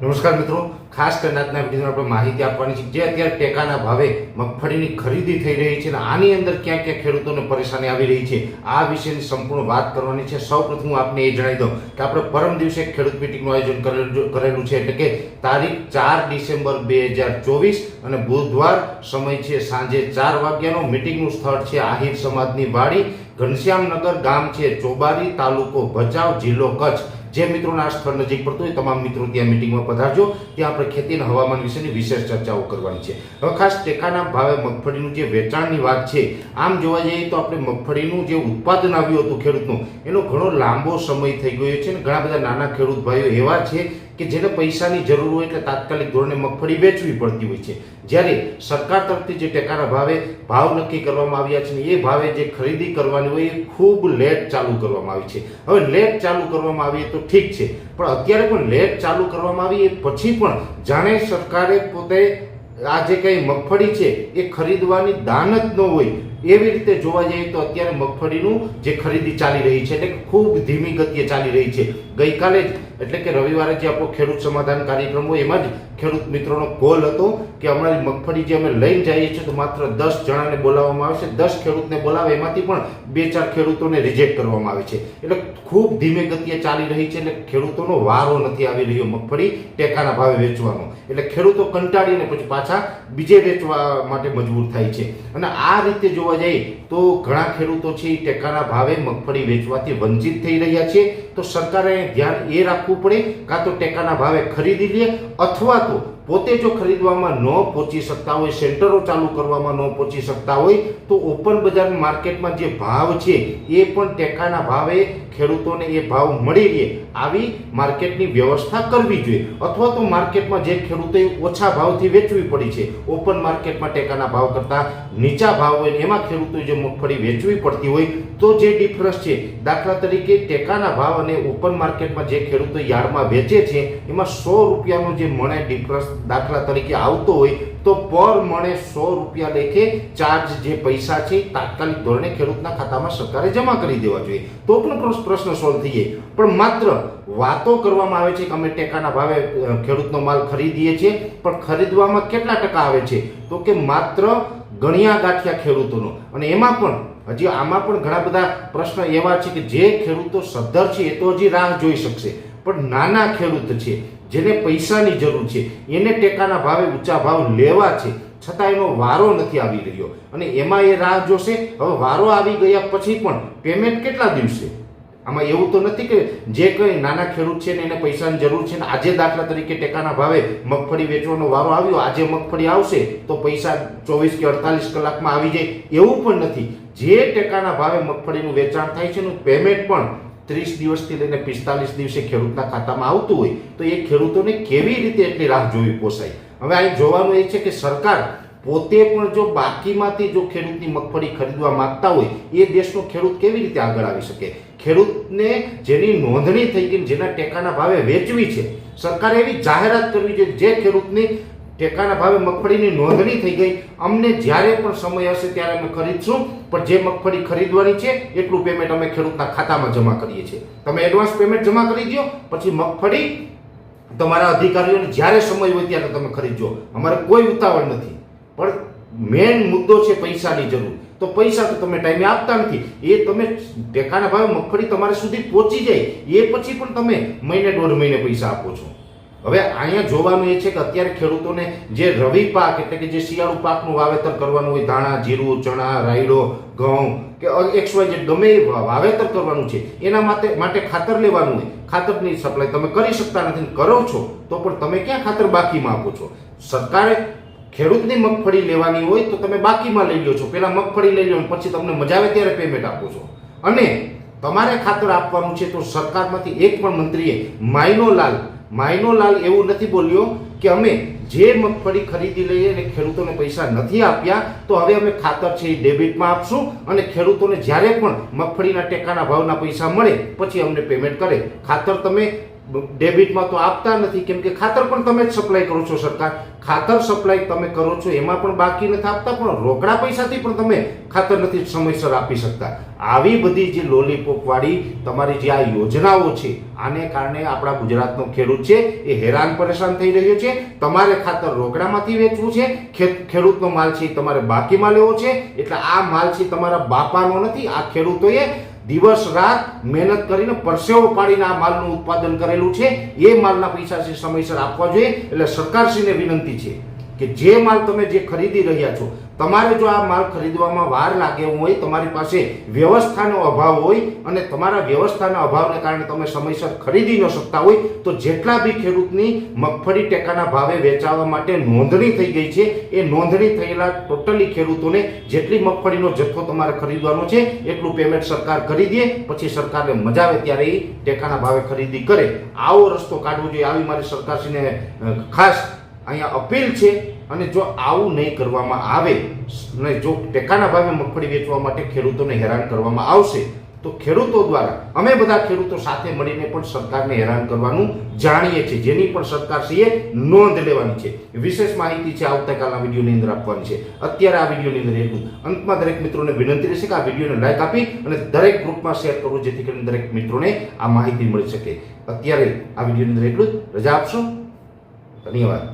નમસ્કાર મિત્રો. ખાસ કરીને આજના વિડીયોમાં આપણે માહિતી આપવાની છે. જે અત્યારે ટેકાના ભાવે મગફળીની ખરીદી થઈ રહી છે અને આની અંદર ક્યાં ક્યાં ખેડૂતોને પરેશાની આવી રહી છે, આ વિશેની સંપૂર્ણ વાત કરવાની છે. સૌપ્રથમ હું આપને એ જણાવી દઉં કે આપણે પરમ દિવસે ખેડૂત મિટિંગનું આયોજન કરેલું છે એટલે કે તારીખ ચાર ડિસેમ્બર બે હજાર ચોવીસ અને બુધવાર સમય છે સાંજે ચાર વાગ્યાનો. મિટિંગનું સ્થળ છે આહિર સમાજની વાડી. ઘનશ્યામનગર ગામ છે ચોબારી, તાલુકો ભચાઉ, જિલ્લો કચ્છ. જે મિત્રોના સ્થળ નજીક પડતું હોય તમામ મિત્રો ત્યાં મિટિંગમાં પધારજો. ત્યાં આપણે ખેતી ખેતીના હવામાન વિશેની વિશેષ ચર્ચાઓ કરવાની છે. હવે ખાસ ટેકાના ભાવે મગફળીનું જે વેચાણની વાત છે, આમ જોવા જઈએ તો આપણે મગફળીનું જે ઉત્પાદન આવ્યું હતું ખેડૂતનું, એનો ઘણો લાંબો સમય થઈ ગયો છે અને ઘણા બધા નાના ખેડૂત ભાઈઓ એવા છે કે જેને પૈસાની જરૂર હોય એટલે તાત્કાલિક ધોરણે મગફળી વેચવી પડતી હોય છે. જ્યારે સરકાર તરફથી જે ટેકાના ભાવે ભાવ નક્કી કરવામાં આવ્યા છે ને એ ભાવે જે ખરીદી કરવાની હોય એ ખૂબ લેટ ચાલુ કરવામાં આવી છે. હવે લેટ ચાલુ કરવામાં આવી તો ઠીક છે, પણ અત્યારે પણ લેટ ચાલુ કરવામાં આવી એ પછી પણ જાણે સરકારે પોતે આ જે કંઈ મગફળી છે એ ખરીદવાની દાન જ ન હોય એવી રીતે જોવા જઈએ તો અત્યારે મગફળીનું જે ખરીદી ચાલી રહી છે એટલે ખૂબ ધીમી ગતિએ ચાલી રહી છે. ગઈકાલે જ, એટલે કે રવિવારે જે આપણો ખેડૂત સમાધાન કાર્યક્રમ હોય, એમાં જ ખેડૂત મિત્રોનો કોલ હતો કે અમારી મગફળી જે અમે લઈને જઈએ છીએ તો માત્ર દસ જણાને બોલાવવામાં આવે છે દસ ખેડૂતને બોલાવે, એમાંથી પણ બે ચાર ખેડૂતોને રિજેક્ટ કરવામાં આવે છે. એટલે ખૂબ ધીમે ગતિએ ચાલી રહી છે, એટલે ખેડૂતોનો વારો નથી આવી રહ્યો મગફળી ટેકાના ભાવે વેચવાનો. એટલે ખેડૂતો કંટાળીને પછી પાછા બીજે વેચવા માટે મજબૂર થાય છે. અને આ રીતે જોવા જઈએ તો ઘણા ખેડૂતો છે એ ટેકાના ભાવે મગફળી વેચવાથી વંચિત થઈ રહ્યા છે. તો સરકારે ધ્યાન એ રાખવું પડે, કાં તો ટેકાના ભાવે ખરીદી લે, અથવા તો પોતે જો ખરીદવામાં ન પહોંચી શકતા હોય, સેન્ટરો ચાલુ કરવામાં ન પહોંચી શકતા હોય, તો ઓપન બજાર માર્કેટમાં જે ભાવ છે, એ પણ ટેકાના ભાવે ખેડૂતોને એ ભાવ મળી રહે આવી માર્કેટની વ્યવસ્થા કરવી જોઈએ. અથવા તો માર્કેટમાં જે ખેડૂતોએ ઓછા ભાવથી વેચવી પડી છે, ઓપન માર્કેટમાં ટેકાના ભાવ કરતાં નીચા ભાવ હોય એમાં ખેડૂતોએ જે મગફળી વેચવી પડતી હોય, તો જે ડિફરન્સ છે, દાખલા તરીકે ટેકાના ભાવ અને ઓપન માર્કેટમાં જે ખેડૂતો યાર્ડમાં વેચે છે, એમાં સો રૂપિયાનો જે મણે ડિફરન્સ દાખલા તરીકે આવતો હોય, તો પર મણે સો રૂપિયા લેખે ચાર્જ જે પૈસા છે, તાત્કાલિક ધોરણે ખેડૂતના ખાતામાં સરકારે જમા કરી દેવા જોઈએ. તો પણ પ્રશ્ન- સોલ્વ થઈ જાય. પણ માત્ર વાતો કરવામાં આવે છે કે અમે ટેકાના ભાવે ખેડૂતનો માલ ખરીદીએ છીએ, પણ ખરીદવામાં કેટલા ટકા આવે છે? તો કે માત્ર ગણ્યા ગાંઠિયા ખેડૂતોનો. અને એમાં પણ હજી આમાં પણ ઘણા બધા પ્રશ્ન એવા છે કે જે ખેડૂતો સદ્ધર છે એ તો હજી રાહ જોઈ શકશે. પણ નાના ખેડૂત છે, જેને પૈસાની જરૂર છે, એને ટેકાના ભાવે ઊંચા ભાવ લેવા છે, છતાં એનો વારો નથી આવી રહ્યો. અને એમાં એ રાહ જોશે, હવે વારો આવી ગયા પછી પણ પેમેન્ટ કેટલા દિવસે? આમાં એવું તો નથી કે જે કંઈ નાના ખેડૂત છે ને એને પૈસાની જરૂર છે ને આજે દાખલા તરીકે ટેકાના ભાવે મગફળી વેચવાનો વારો આવ્યો, આજે મગફળી આવશે, તો પૈસા ચોવીસ કે અડતાલીસ કલાકમાં આવી જાય, એવું પણ નથી. જે ટેકાના ભાવે મગફળીનું વેચાણ થાય છે એનું પેમેન્ટ પણ ત્રીસ દિવસથી લઈને પિસ્તાલીસ દિવસે ખેડૂતના ખાતામાં આવતું હોય, તો એ ખેડૂતોને કેવી રીતે એટલી રાહ જોવી પોસાય? હવે અહીં જોવાનું એ છે કે સરકાર પોતે પણ જો બાકીમાંથી જો ખેડૂતની મગફળી ખરીદવા માંગતા હોય, એ દેશનો ખેડૂત કેવી રીતે આગળ આવી શકે? ખેડૂતને જેની નોંધણી થઈ ગઈ જેના ટેકાના ભાવે વેચવી છે, સરકારે એવી જાહેરાત કરવી જોઈએ જે ખેડૂતની ટેકાના ભાવે મગફળીની નોંધણી થઈ ગઈ. અમને જ્યારે પણ સમય હશે ત્યારે અમે ખરીદશું. પણ જે મગફળી ખરીદવાની છે, એટલું પેમેન્ટ અમે ખેડૂતના ખાતામાં જમા કરીએ છીએ. તમે એડવાન્સ પેમેન્ટ જમા કરી દો પછી મગફળી તમારા અધિકારીઓને જ્યારે સમય હોય ત્યારે તમે ખરીદજો. અમારે કોઈ ઉતાવળ નથી. પણ મેઇન મુદ્દો છે પૈસાની જરૂર. તો પૈસા તો તમે ટાઈમે આપતા નથી. એ તમે ટેકાના ભાવે મગફળી તમારા સુધી પહોંચી જાય. એ પછી પણ તમે મહિને દોઢ મહિને પૈસા આપો છો. હવે અહીંયા જોવાનું એ છે કે અત્યારે ખેડૂતોને જે રવિ પાક એટલે કે જે શિયાળુ પાકનું વાવેતર કરવાનું હોય, ધાણા, જીરું, ચણા, રાયડો, ઘઉં કે એક્સ ઝેડ ગમે વાવેતર કરવાનું છે, એના માટે માટે ખાતર લેવાનું હોય. ખાતરની સપ્લાય તમે કરી શકતા નથી કરો છો, તો પણ તમે ક્યાં ખાતર બાકીમાં આપો છો? સરકારે ખેડૂતની મગફળી લેવાની હોય તો તમે બાકીમાં લઈ લો છો. પહેલાં મગફળી લઈ લો પછી તમને મજા આવે ત્યારે પેમેન્ટ આપો છો. અને તમારે ખાતર આપવાનું છે તો સરકારમાંથી એક પણ મંત્રીએ માયનો લાલ લાલ એવું નથી બોલ્યો કે અમે જે મગફળી ખરીદી લઈએ અને ખેડૂતોને પૈસા નથી આપ્યા, તો હવે અમે ખાતર છે એ ડેબિટમાં આપશું અને ખેડૂતોને જ્યારે પણ મગફળીના ટેકાના ભાવના પૈસા મળે, પછી અમને પેમેન્ટ કરે. ખાતર તમે ડેબિટમાં તો આપતા નથી. કેમ કે ખાતર પણ તમે જ સપ્લાય કરો છો સરકાર. ખાતર સપ્લાય તમે કરો છો, એમાં પણ બાકી નથી આપતા, પણ રોકડા પૈસાથી પણ તમે ખાતર નથી સમયસર આપી શકતા. આવી બધી જે લોલીપોપવાળી તમારી જે આ યોજનાઓ છે, આને કારણે આપણા ગુજરાતનો ખેડૂત છે, એ હેરાન પરેશાન થઈ રહ્યો છે. તમારે ખાતર રોકડામાંથી વેચવું છે ખેડૂતનો માલ છે તમારે બાકીમાં લેવો છે. એટલે આ માલ છે તમારા બાપાનો નથી, આ ખેડૂતોએ દિવસ રાત મહેનત કરીને પરસેવો પાડીને આ માલનું ઉત્પાદન કરેલું છે. એ માલના પૈસા સમયસર આપવા જોઈએ. એટલે સરકારશ્રીને વિનંતી છે. કે જે માલ તમે જે ખરીદી રહ્યા છો, તમારે જો આ માલ ખરીદવામાં વાર લાગે હોય, તમારી પાસે વ્યવસ્થાનો અભાવ હોય અને તમારા વ્યવસ્થાના અભાવને કારણે તમે સમયસર ખરીદી ન શકતા હોય, તો જેટલા બી ખેડૂતની મગફળી ટેકાના ભાવે વેચાવા માટે નોંધણી થઈ ગઈ છે, એ નોંધણી થયેલા ટોટલી ખેડૂતોને જેટલી મગફળીનો જથ્થો તમારે ખરીદવાનો છે, એટલું પેમેન્ટ સરકાર કરી દે, પછી સરકારને મજા આવે ત્યારે એ ટેકાના ભાવે ખરીદી કરે. આવો રસ્તો કાઢવો જોઈએ. આવી મારી સરકારશ્રીને ખાસ અહીંયા અપીલ છે અને જો આવું નહીં કરવામાં આવે ને જો ટેકાના ભાવે મગફળી વેચવા માટે ખેડૂતોને હેરાન કરવામાં આવશે, તો ખેડૂતો દ્વારા અમે બધા ખેડૂતો સાથે મળીને પણ સરકારને હેરાન કરવાનું જાણીએ છીએ. જેની પણ સરકારશ્રીએ નોંધ લેવાની છે. વિશેષ માહિતી છે આવતીકાલના વિડીયોની અંદર આપવાની છે. અત્યારે આ વિડીયોની અંદર એટલું અંતમાં દરેક મિત્રોને વિનંતી રહેશે કે આ વિડીયોને લાઇક આપી અને દરેક ગ્રુપમાં શેર કરવું જેથી કરીને દરેક મિત્રોને આ માહિતી મળી શકે. અત્યારે આ વિડીયોની અંદર એટલું જ. રજા આપશો. ધન્યવાદ.